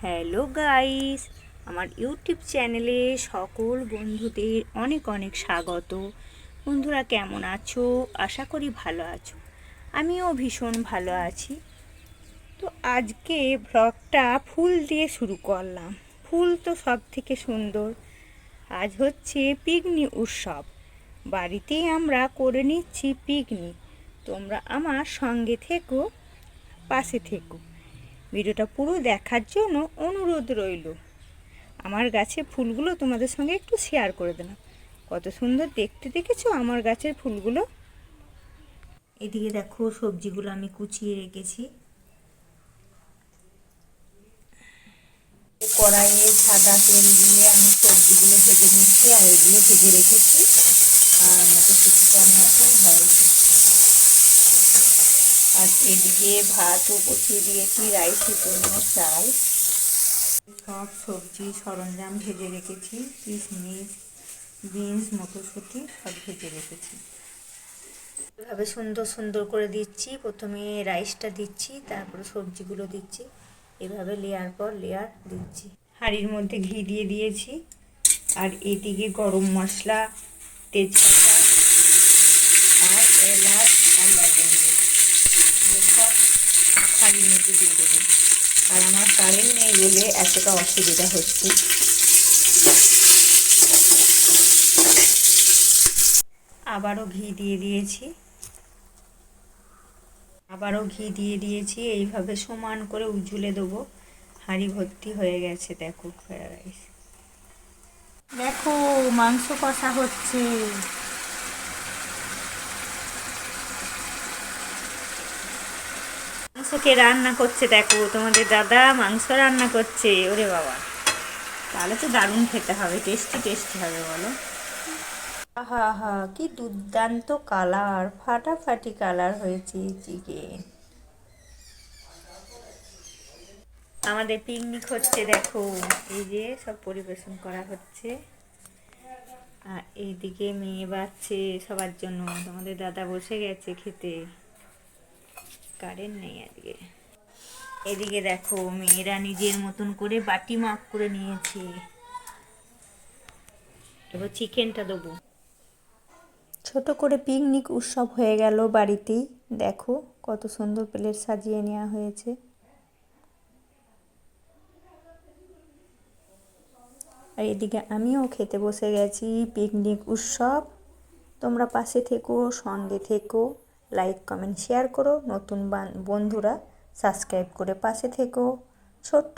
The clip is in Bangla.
হ্যালো গাইস, আমার ইউটিউব চ্যানেলে সকল বন্ধুদের অনেক অনেক স্বাগত। বন্ধুরা কেমন আছো? আশা করি ভালো আছো। আমিও ভীষণ ভালো আছি। তো আজকে ব্লগটা ফুল দিয়ে শুরু করলাম। ফুল তো সব থেকে সুন্দর। আজ হচ্ছে পিকনিক উৎসব। বাড়িতেই আমরা করে নিচ্ছি পিকনিক তোমরা আমার সঙ্গে থেকো, পাশে থেকো। ভিডিওটা পুরো দেখার জন্য অনুরোধ রইল। আমার গাছের ফুলগুলো তোমাদের সঙ্গে একটু শেয়ার করে দিলাম কত সুন্দর দেখতে দেখেছ আমার গাছের ফুলগুলো? এদিকে দেখো, সবজিগুলো আমি কুচিয়ে রেখেছি। কড়াইয়ে সাদা তেল দিয়ে আমি সবজিগুলো ভেজে নিচ্ছি আর এগুলো ভেজে রেখেছি। আর মটরশুটিটা আমি এখন ভাজছি আর এদিকে ভাতও বসিয়ে দিয়েছি রাইসের জন্য চাল। সব সবজি সরঞ্জাম ভেজে রেখেছি, কিশমিশ, বিনস, মটরশুঁটি সব ভেজে রেখেছি। এভাবে সুন্দর সুন্দর করে দিচ্ছি, প্রথমে রাইসটা দিচ্ছি, তারপরে সবজিগুলো দিচ্ছি। এভাবে লেয়ার পর লেয়ার দিচ্ছি। হাঁড়ির মধ্যে ঘি দিয়ে দিয়েছি, আর এদিকে গরম মশলা, তেজপাতা, আর এলাচ আর লবঙ্গ সব হাঁড়ির মধ্যে দিয়ে দেবো। আর আমার কারেন্ট নেই বলে এতটা অসুবিধা হচ্ছে। আবারও ঘি দিয়ে দিয়েছি। আবারও ঘি দিয়ে দিয়েছি। এইভাবে সমান করে উজুলে দেবো। হাঁড়ি ভর্তি হয়ে গেছে, দেখো রাইস দেখো, মাংস কষা হচ্ছে। মাংসকে রান্না করছে দেখো? তোমাদের দাদা মাংস রান্না করছে। ওরে বাবা। তাহলে তো দারুণ খেতে হবে টেস্টি টেস্টি হবে বলো। আহা হা কি দুর্দান্ত কালার ফাটাফাটি কালার হয়েছে চিকেন আমাদের পিকনিক হচ্ছে দেখো, এই যে সব পরিবেশন করা হচ্ছে। আর এইদিকে মেয়ে বাচ্চে সবার জন্য, তোমাদের দাদা বসে গেছে খেতে। কারেন্ট নেই আজকে এদিকে দেখো মেয়েরা নিজের মতন করে বাটি মাপ করে নিয়েছে। এবার চিকেনটা দেবো। ছোট করে পিকনিক উৎসব হয়ে গেল বাড়িতেই। দেখো কত সুন্দর প্লেট সাজিয়ে নেওয়া হয়েছে। আর এদিকে আমিও খেতে বসে গেছি পিকনিক উৎসব। তোমরা পাশে থেকো, সঙ্গে থেকো। লাইক কমেন্ট শেয়ার করো। নতুন বন্ধুরা সাবস্ক্রাইব করে পাশে থেকো। ছোট্ট